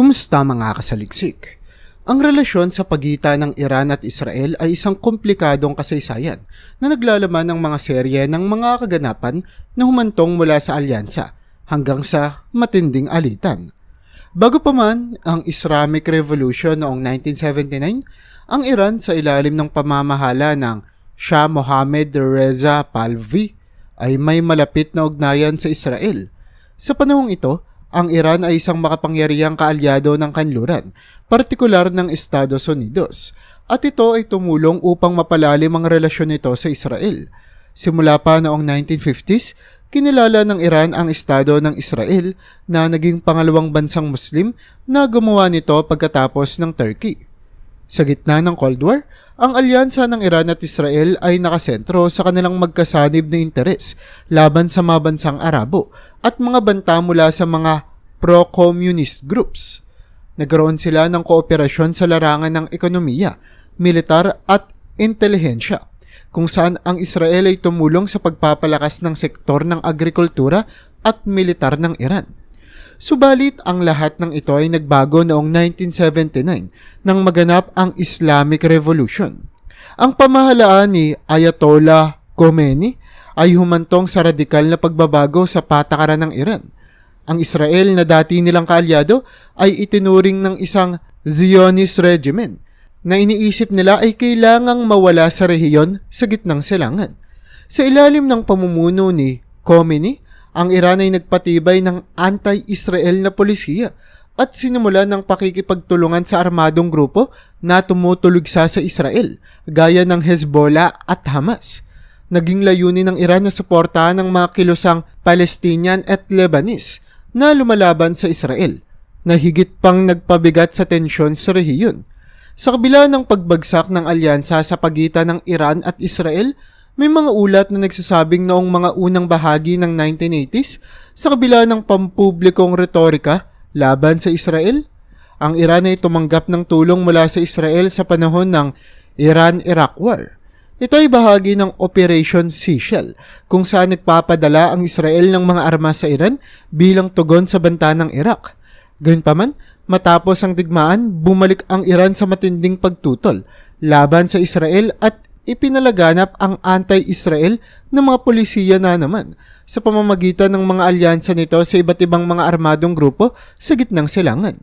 Kumusta mga kasaliksik? Ang relasyon sa pagitan ng Iran at Israel ay isang komplikadong kasaysayan na naglalaman ng mga serye ng mga kaganapan na humantong mula sa alyansa hanggang sa matinding alitan. Bago pa man ang Islamic Revolution noong 1979, ang Iran sa ilalim ng pamamahala ng Shah Mohammad Reza Pahlavi ay may malapit na ugnayan sa Israel. Sa panahong ito, ang Iran ay isang makapangyarihang kaalyado ng kanluran, partikular ng Estados Unidos, at ito ay tumulong upang mapalalim ang relasyon nito sa Israel. Simula pa noong 1950s, kinilala ng Iran ang Estado ng Israel na naging pangalawang bansang Muslim na gumawa nito pagkatapos ng Turkey. Sa gitna ng Cold War, ang alyansa ng Iran at Israel ay nakasentro sa kanilang magkasanib na interes laban sa mga bansang Arabo at mga banta mula sa mga pro-communist groups. Nagkaroon sila ng kooperasyon sa larangan ng ekonomiya, militar at intelihensya, kung saan ang Israel ay tumulong sa pagpapalakas ng sektor ng agrikultura at militar ng Iran. Subalit ang lahat ng ito ay nagbago noong 1979 nang maganap ang Islamic Revolution. Ang pamahalaan ni Ayatollah Khomeini ay humantong sa radikal na pagbabago sa patakaran ng Iran. Ang Israel na dati nilang kaalyado ay itinuring ng isang Zionist regime na iniisip nila ay kailangang mawala sa rehiyon sa gitnang silangan. Sa ilalim ng pamumuno ni Khomeini, ang Iran ay nagpatibay ng anti-Israel na polisiya at sinimula ng pakikipagtulungan sa armadong grupo na tumutulugsa sa Israel, gaya ng Hezbollah at Hamas. Naging layunin ng Iran na suportahan ng mga kilosang Palestinian at Lebanese na lumalaban sa Israel, na higit pang nagpabigat sa tensyon sa rehiyon. Sa kabila ng pagbagsak ng alyansa sa pagitan ng Iran at Israel, may mga ulat na nagsasabing noong mga unang bahagi ng 1980s, sa kabila ng pampublikong retorika laban sa Israel, ang Iran ay tumanggap ng tulong mula sa Israel sa panahon ng Iran-Iraq War. Ito ay bahagi ng Operation Seashell, kung saan nagpapadala ang Israel ng mga armas sa Iran bilang tugon sa banta ng Iraq. Gayunpaman, matapos ang digmaan, bumalik ang Iran sa matinding pagtutol laban sa Israel at ipinalaganap ang anti-Israel ng mga polisiya na naman sa pamamagitan ng mga alyansa nito sa iba't ibang mga armadong grupo sa gitnang silangan.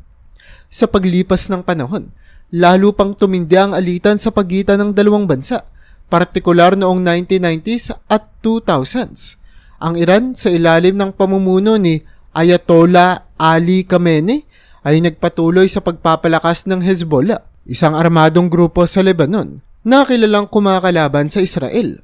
Sa paglipas ng panahon, lalo pang tumindi ang alitan sa pagitan ng dalawang bansa, partikular noong 1990s at 2000s. Ang Iran sa ilalim ng pamumuno ni Ayatollah Ali Khamenei ay nagpatuloy sa pagpapalakas ng Hezbollah, isang armadong grupo sa Lebanon na kilalang kumakalaban sa Israel.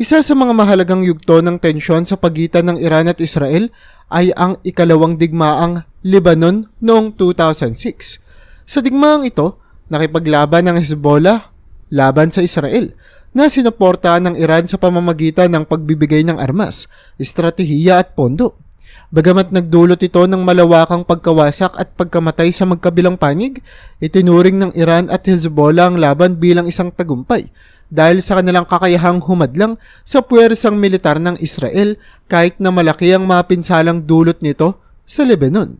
Isa sa mga mahalagang yugto ng tensyon sa pagitan ng Iran at Israel ay ang ikalawang digmaang Lebanon noong 2006. Sa digmaang ito, nakipaglaban ng Hezbollah laban sa Israel na sinuportahan ng Iran sa pamamagitan ng pagbibigay ng armas, estratehiya at pondo. Bagamat nagdulot ito ng malawakang pagkawasak at pagkamatay sa magkabilang panig, itinuring ng Iran at Hezbollah ang laban bilang isang tagumpay dahil sa kanilang kakayahang humadlang sa puwersang militar ng Israel kahit na malaki ang mapinsalang dulot nito sa Lebanon.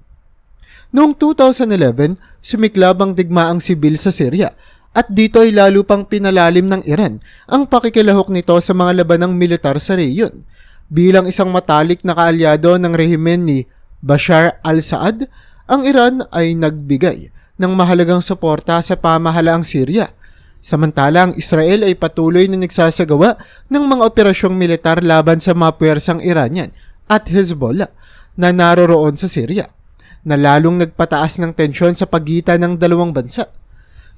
Noong 2011, sumiklab ang digmaang sibil sa Syria at dito ay lalo pang pinalalim ng Iran ang pakikilahok nito sa mga labanang militar sa rehiyon Bilang isang matalik na kaalyado ng rehimen ni Bashar al-Assad, ang Iran ay nagbigay ng mahalagang suporta sa pamahalaang Syria. Samantala ang Israel ay patuloy na nagsasagawa ng mga operasyong militar laban sa mga puwersang Iranian at Hezbollah na naroroon sa Syria, na lalong nagpataas ng tensyon sa pagitan ng dalawang bansa.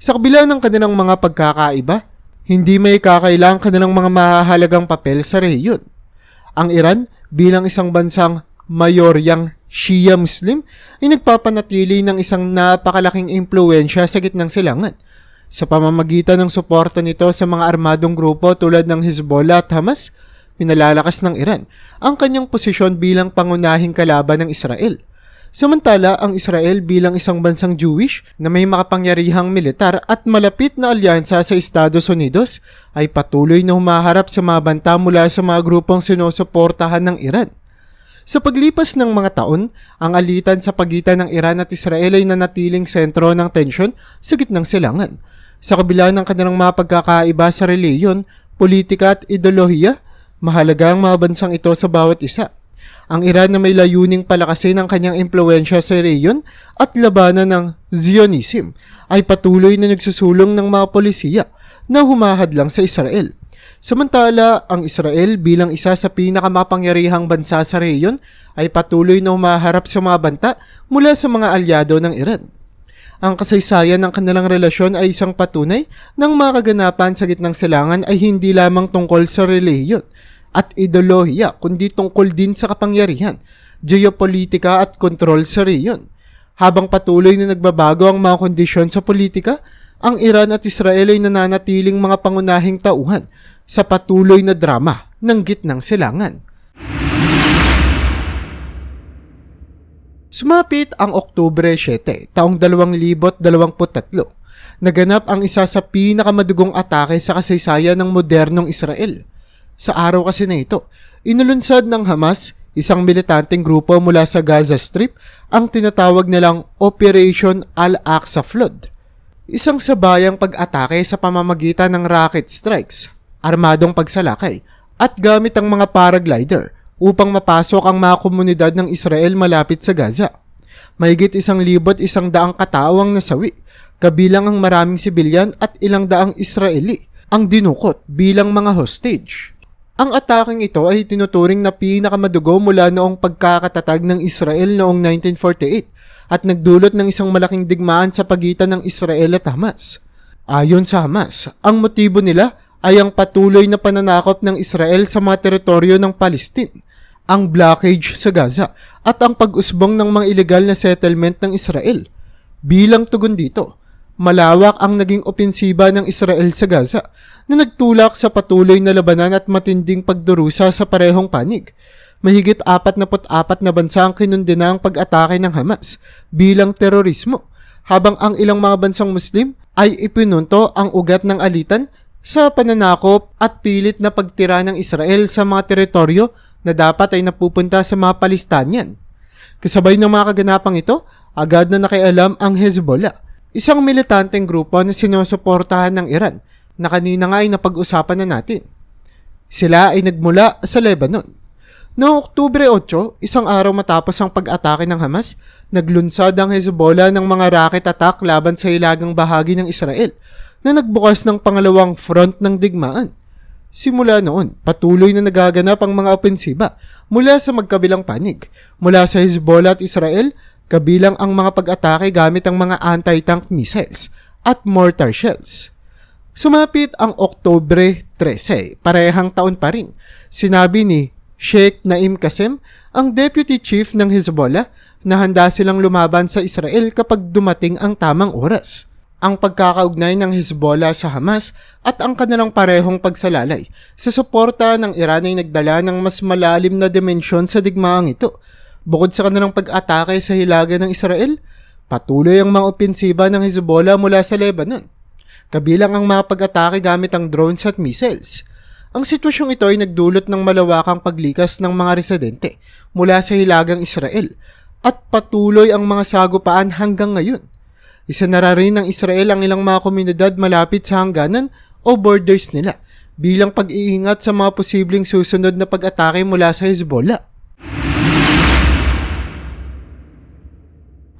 Sa kabila ng kanilang mga pagkakaiba, hindi may kakailang kanilang mga mahalagang papel sa rehiyon. Ang Iran bilang isang bansang mayoryang Shia Muslim ay nagpapanatili ng isang napakalaking impluensya sa gitnang silangan sa pamamagitan ng suporta nito sa mga armadong grupo tulad ng Hezbollah at Hamas, pinalalakas ng Iran ang kanyang posisyon bilang pangunahing kalaban ng Israel. Samantala, ang Israel bilang isang bansang Jewish na may makapangyarihang militar at malapit na alyansa sa Estados Unidos ay patuloy na humaharap sa mga banta mula sa mga grupong sinusuportahan ng Iran. Sa paglipas ng mga taon, ang alitan sa pagitan ng Iran at Israel ay nanatiling sentro ng tensyon sa gitnang silangan. Sa kabila ng kanilang mga pagkakaiba sa reliyon, politika at ideolohiya, mahalaga ang mga bansang ito sa bawat isa. Ang Iran na may layuning palakasin ang kanyang impluensya sa rehiyon at labanan ng Zionism ay patuloy na nagsusulong ng mga polisiya na humahadlang sa Israel. Samantala, ang Israel bilang isa sa pinakamapangyarihang bansa sa rehiyon ay patuloy na humaharap sa mga banta mula sa mga alyado ng Iran. Ang kasaysayan ng kanilang relasyon ay isang patunay ng mga kaganapan sa gitnang silangan ay hindi lamang tungkol sa relihiyon at ideolohiya kundi tungkol din sa kapangyarihan, geopolitika at kontrol sa rehiyon. Habang patuloy na nagbabago ang mga kondisyon sa politika, ang Iran at Israel ay nananatiling mga pangunahing tauhan sa patuloy na drama ng gitnang silangan. Sumapit ang Oktubre 7, taong 2023. Naganap ang isa sa pinakamadugong atake sa kasaysayan ng modernong Israel. Sa araw kasi na ito, inulunsad ng Hamas, isang militanteng grupo mula sa Gaza Strip, ang tinatawag nilang Operation Al-Aqsa Flood. Isang sabayang pag-atake sa pamamagitan ng rocket strikes, armadong pagsalakay, at gamit ang mga paraglider upang mapasok ang mga komunidad ng Israel malapit sa Gaza. Mahigit isang libot isang daang katao ang nasawi, kabilang ang maraming sibilyan at ilang daang Israeli ang dinukot bilang mga hostage. Ang ataking ito ay tinuturing na pinakamadugo mula noong pagkakatatag ng Israel noong 1948 at nagdulot ng isang malaking digmaan sa pagitan ng Israel at Hamas. Ayon sa Hamas, ang motibo nila ay ang patuloy na pananakop ng Israel sa mga teritoryo ng Palestine, ang blockage sa Gaza at ang pag-usbong ng mga ilegal na settlement ng Israel. Bilang tugon dito, malawak ang naging opensiba ng Israel sa Gaza na nagtulak sa patuloy na labanan at matinding pagdurusa sa parehong panig. Mahigit 44 na bansa ang kinundina ang pag-atake ng Hamas bilang terorismo, habang ang ilang mga bansang Muslim ay ipinunto ang ugat ng alitan sa pananakop at pilit na pagtira ng Israel sa mga teritoryo na dapat ay napupunta sa mga Palestinian. Kasabay ng mga kaganapang ito, agad na nakialam ang Hezbollah, isang militanteng grupo na sinusuportahan ng Iran na kanina nga ay napag-usapan na natin. Sila ay nagmula sa Lebanon. Noong Oktubre 8, isang araw matapos ang pag-atake ng Hamas, naglunsad ang Hezbollah ng mga rocket attack laban sa hilagang bahagi ng Israel na nagbukas ng pangalawang front ng digmaan. Simula noon, patuloy na nagaganap ang mga opensiba mula sa magkabilang panig, mula sa Hezbollah at Israel, kabilang ang mga pag-atake gamit ang mga anti-tank missiles at mortar shells. Sumapit ang Oktobre 13, parehang taon pa rin. Sinabi ni Sheikh Naim Qasem, ang deputy chief ng Hezbollah, na handa silang lumaban sa Israel kapag dumating ang tamang oras ang pagkakaugnay ng Hezbollah sa Hamas at ang kanilang parehong pagsalalay sa suporta ng Iran ay nagdala ng mas malalim na dimensyon sa digmaang ito. Bukod sa kanilang pag-atake sa hilaga ng Israel, patuloy ang mga opensiba ng Hezbollah mula sa Lebanon. Kabilang ang mga pag-atake gamit ang drones at missiles. Ang sitwasyong ito ay nagdulot ng malawakang paglikas ng mga residente mula sa hilagang Israel at patuloy ang mga sagupaan hanggang ngayon. Isinara rin ng Israel ang ilang mga komunidad malapit sa hangganan o borders nila bilang pag-iingat sa mga posibleng susunod na pag-atake mula sa Hezbollah.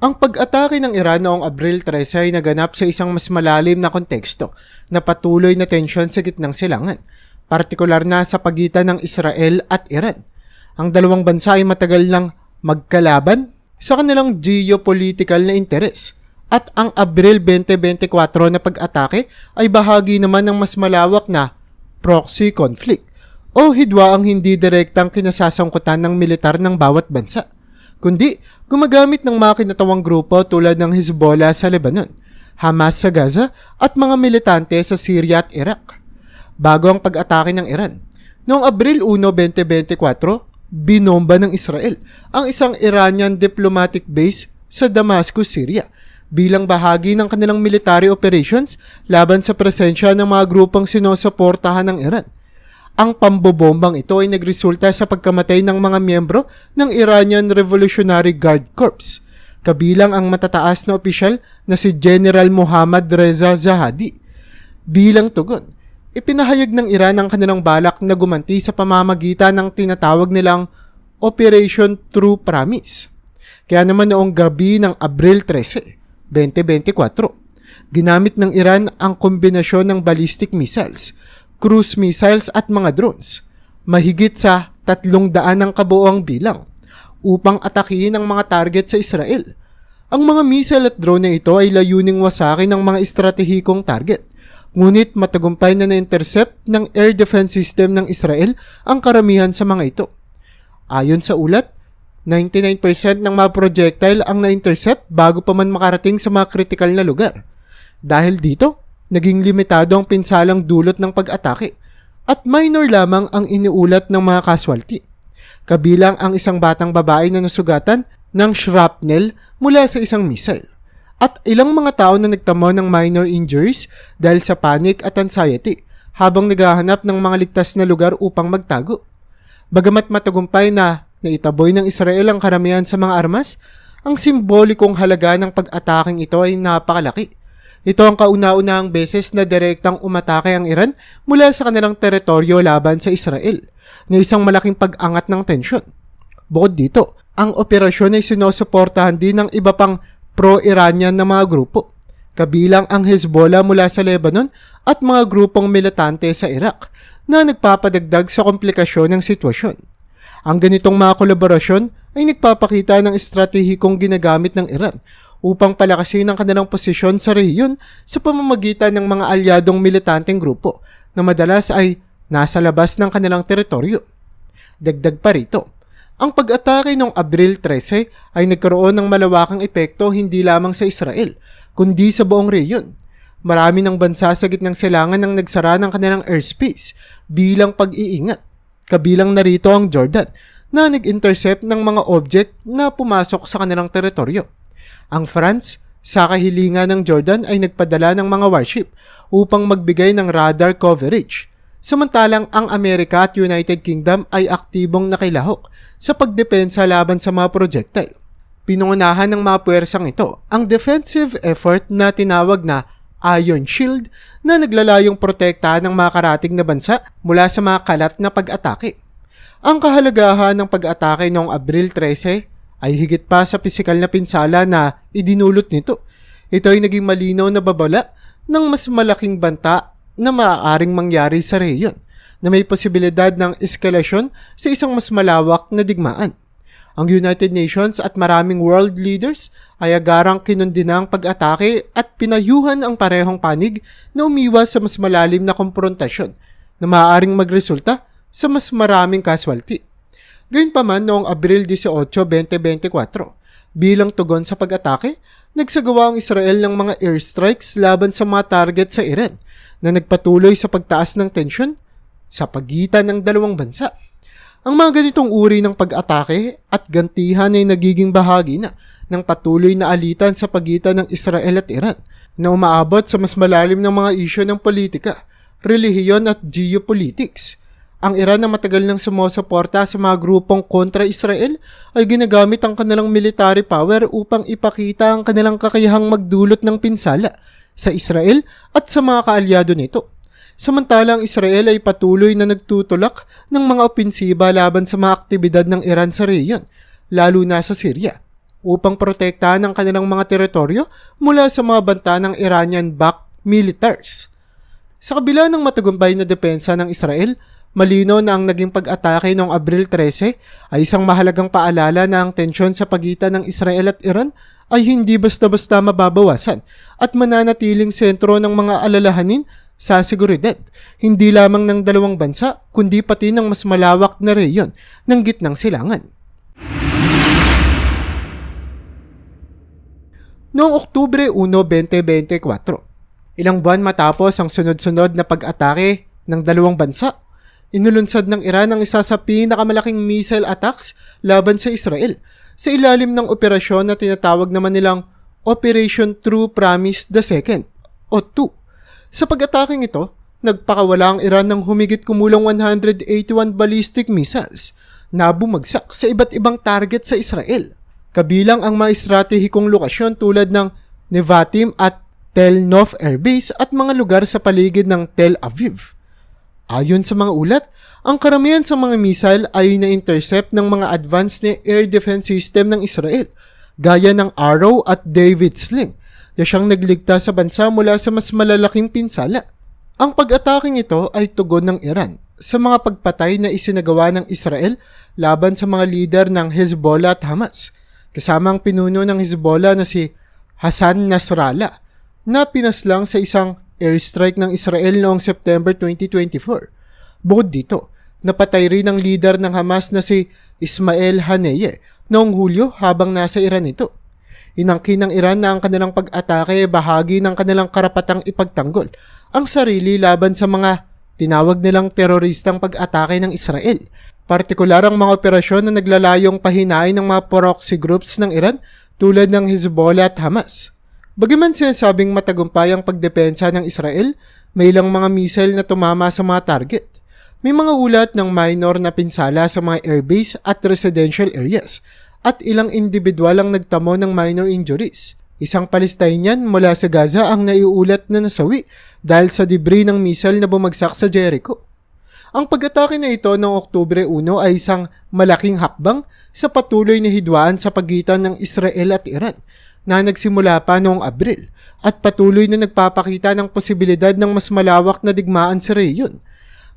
Ang pag-atake ng Iran noong Abril 13 ay naganap sa isang mas malalim na konteksto na patuloy na tensyon sa gitnang silangan, partikular na sa pagitan ng Israel at Iran. Ang dalawang bansa ay matagal nang magkalaban sa kanilang geopolitical na interes at ang Abril 2024 na pag-atake ay bahagi naman ng mas malawak na proxy conflict o hidwa ang hindi direktang kinasasangkutan ng militar ng bawat bansa, kundi gumagamit ng mga kinatawang grupo tulad ng Hezbollah sa Lebanon, Hamas sa Gaza at mga militante sa Syria at Iraq. Bago ang pag-atake ng Iran, noong Abril 1, 2024, binomba ng Israel ang isang Iranian diplomatic base sa Damascus, Syria bilang bahagi ng kanilang military operations laban sa presensya ng mga grupang sinusuportahan ng Iran. Ang pambobombang ito ay nagresulta sa pagkamatay ng mga miyembro ng Iranian Revolutionary Guard Corps, kabilang ang matataas na opisyal na si General Muhammad Reza Zahadi. Bilang tugon, ipinahayag ng Iran ang kanilang balak na gumanti sa pamamagitan ng tinatawag nilang Operation True Promise. Kaya naman noong gabi ng Abril 13, 2024, ginamit ng Iran ang kombinasyon ng ballistic missiles, cruise missiles at mga drones, mahigit sa tatlong daan ng kabuoang bilang, upang atakihin ang mga target sa Israel. Ang mga missile at drone na ito ay layuning wasakin ng mga estratehikong target, ngunit matagumpay na na-intercept ng air defense system ng Israel ang karamihan sa mga ito. Ayon sa ulat, 99% ng mga projectile ang na-intercept bago pa man makarating sa mga kritikal na lugar. Dahil dito, naging limitado ang pinsalang dulot ng pag-atake at minor lamang ang iniulat ng mga casualty. Kabilang ang isang batang babae na nasugatan ng shrapnel mula sa isang missile at ilang mga tao na nagtamo ng minor injuries dahil sa panic at anxiety habang naghahanap ng mga ligtas na lugar upang magtago. Bagamat matagumpay na naitaboy ng Israel ang karamihan sa mga armas, ang simbolikong halaga ng pag-ataking ito ay napakalaki. Ito ang kauna-unahang beses na direktang umatake ang Iran mula sa kanilang teritoryo laban sa Israel, na isang malaking pag-angat ng tensyon. Bukod dito, ang operasyon ay sinusuportahan din ng iba pang pro-Iranian na mga grupo, kabilang ang Hezbollah mula sa Lebanon at mga grupong militante sa Iraq na nagpapadagdag sa komplikasyon ng sitwasyon. Ang ganitong mga kolaborasyon ay nagpapakita ng estratehikong ginagamit ng Iran upang palakasin ang kanilang posisyon sa rehiyon sa pamamagitan ng mga alyadong militanteng grupo na madalas ay nasa labas ng kanilang teritoryo. Dagdag pa rito, ang pag-atake noong Abril 13 ay nagkaroon ng malawakang epekto hindi lamang sa Israel, kundi sa buong rehiyon. Marami ng bansa sa gitnang silangan ang nagsara ng kanilang airspace bilang pag-iingat. Kabilang narito ang Jordan na nag-intercept ng mga object na pumasok sa kanilang teritoryo. Ang France, sa kahilingan ng Jordan ay nagpadala ng mga warship upang magbigay ng radar coverage. Samantalang ang Amerika at United Kingdom ay aktibong nakilahok sa pagdepensa laban sa mga projectile. Pinungunahan ng mga puwersang ito ang defensive effort na tinawag na Iron Shield na naglalayong protektahan ng mga karating na bansa mula sa mga kalat na pag-atake. Ang kahalagahan ng pag-atake noong Abril 13 ay higit pa sa pisikal na pinsala na idinulot nito. Ito ay naging malinaw na babala ng mas malaking banta na maaaring mangyari sa rehiyon na may posibilidad ng eskalasyon sa isang mas malawak na digmaan. Ang United Nations at maraming world leaders ay agarang kinundina ang pag-atake at pinayuhan ang parehong panig na umiwas sa mas malalim na konfrontasyon na maaaring magresulta sa mas maraming casualty. Gayunpaman noong Abril 18, 2024, bilang tugon sa pag-atake, nagsagawa ang Israel ng mga airstrikes laban sa mga target sa Iran na nagpatuloy sa pagtaas ng tensyon sa pagitan ng dalawang bansa. Ang mga ganitong uri ng pag-atake at gantihan ay nagiging bahagi na ng patuloy na alitan sa pagitan ng Israel at Iran na umaabot sa mas malalim ng mga isyo ng politika, relihiyon at geopolitics. Ang Iran na matagal nang sumusuporta sa mga grupong kontra Israel ay ginagamit ang kanilang military power upang ipakita ang kanilang kakayahang magdulot ng pinsala sa Israel at sa mga kaalyado nito. Samantalang Israel ay patuloy na nagtutulak ng mga opensiba laban sa mga aktibidad ng Iran sa rehiyon, lalo na sa Syria, upang protektahan ang kanilang mga teritoryo mula sa mga banta ng Iranian-backed militaries. Sa kabila ng matagumpay na depensa ng Israel, malino na ang naging pag-atake noong Abril 13 ay isang mahalagang paalala na ang tensyon sa pagitan ng Israel at Iran ay hindi basta-basta mababawasan at mananatiling sentro ng mga alalahanin sa seguridad, hindi lamang ng dalawang bansa, kundi pati ng mas malawak na reyon ng gitnang silangan. Noong Oktubre 1, 2024, ilang buwan matapos ang sunod-sunod na pag-atake ng dalawang bansa, inulunsad ng Iran ang isa sa pinakamalaking missile attacks laban sa Israel sa ilalim ng operasyon na tinatawag naman nilang Operation True Promise II o 2 sa pag-ataking ito, nagpakawala ang Iran ng humigit kumulang 181 ballistic missiles na bumagsak sa iba't ibang target sa Israel. Kabilang ang mga estratehikong lokasyon tulad ng Nevatim at Tel Nof Air Base at mga lugar sa paligid ng Tel Aviv. Ayon sa mga ulat, ang karamihan sa mga missile ay na-intercept ng mga advanced na air defense system ng Israel, gaya ng Arrow at David Sling, na siyang nagligtas sa bansa mula sa mas malalaking pinsala. Ang pag-ataking ito ay tugon ng Iran sa mga pagpatay na isinagawa ng Israel laban sa mga lider ng Hezbollah at Hamas, kasama ang pinuno ng Hezbollah na si Hassan Nasrallah, na pinaslang sa isang airstrike ng Israel noong September 2024. Bukod dito, napatay rin ang leader ng Hamas na si Ismail Haniyeh noong Hulyo habang nasa Iran ito. Inangkin ng Iran na ang kanilang pag-atake ay bahagi ng kanilang karapatang ipagtanggol ang sarili laban sa mga tinawag nilang teroristang pag-atake ng Israel. Partikular ang mga operasyon na naglalayong pahinain ng mga proxy groups ng Iran tulad ng Hezbollah at Hamas. Bagaman sinasabing matagumpay ang pagdepensa ng Israel, may ilang mga missile na tumama sa mga target. May mga ulat ng minor na pinsala sa mga airbase at residential areas at ilang individual ang nagtamo ng minor injuries. Isang Palestinian mula sa Gaza ang naiulat na nasawi dahil sa debris ng missile na bumagsak sa Jericho. Ang pag-atake na ito noong Oktubre 1 ay isang malaking hakbang sa patuloy na hidwaan sa pagitan ng Israel at Iran na nagsimula pa noong Abril at patuloy na nagpapakita ng posibilidad ng mas malawak na digmaan sa rehiyon.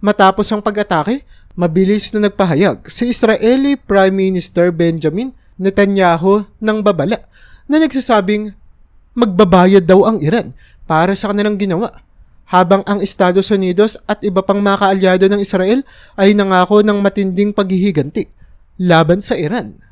Matapos ang pag-atake, mabilis na nagpahayag si Israeli Prime Minister Benjamin Netanyahu ng babala na nagsasabing magbabayad daw ang Iran para sa kanilang ginawa. Habang ang Estados Unidos at iba pang mga kaalyado ng Israel ay nangako ng matinding paghihiganti laban sa Iran.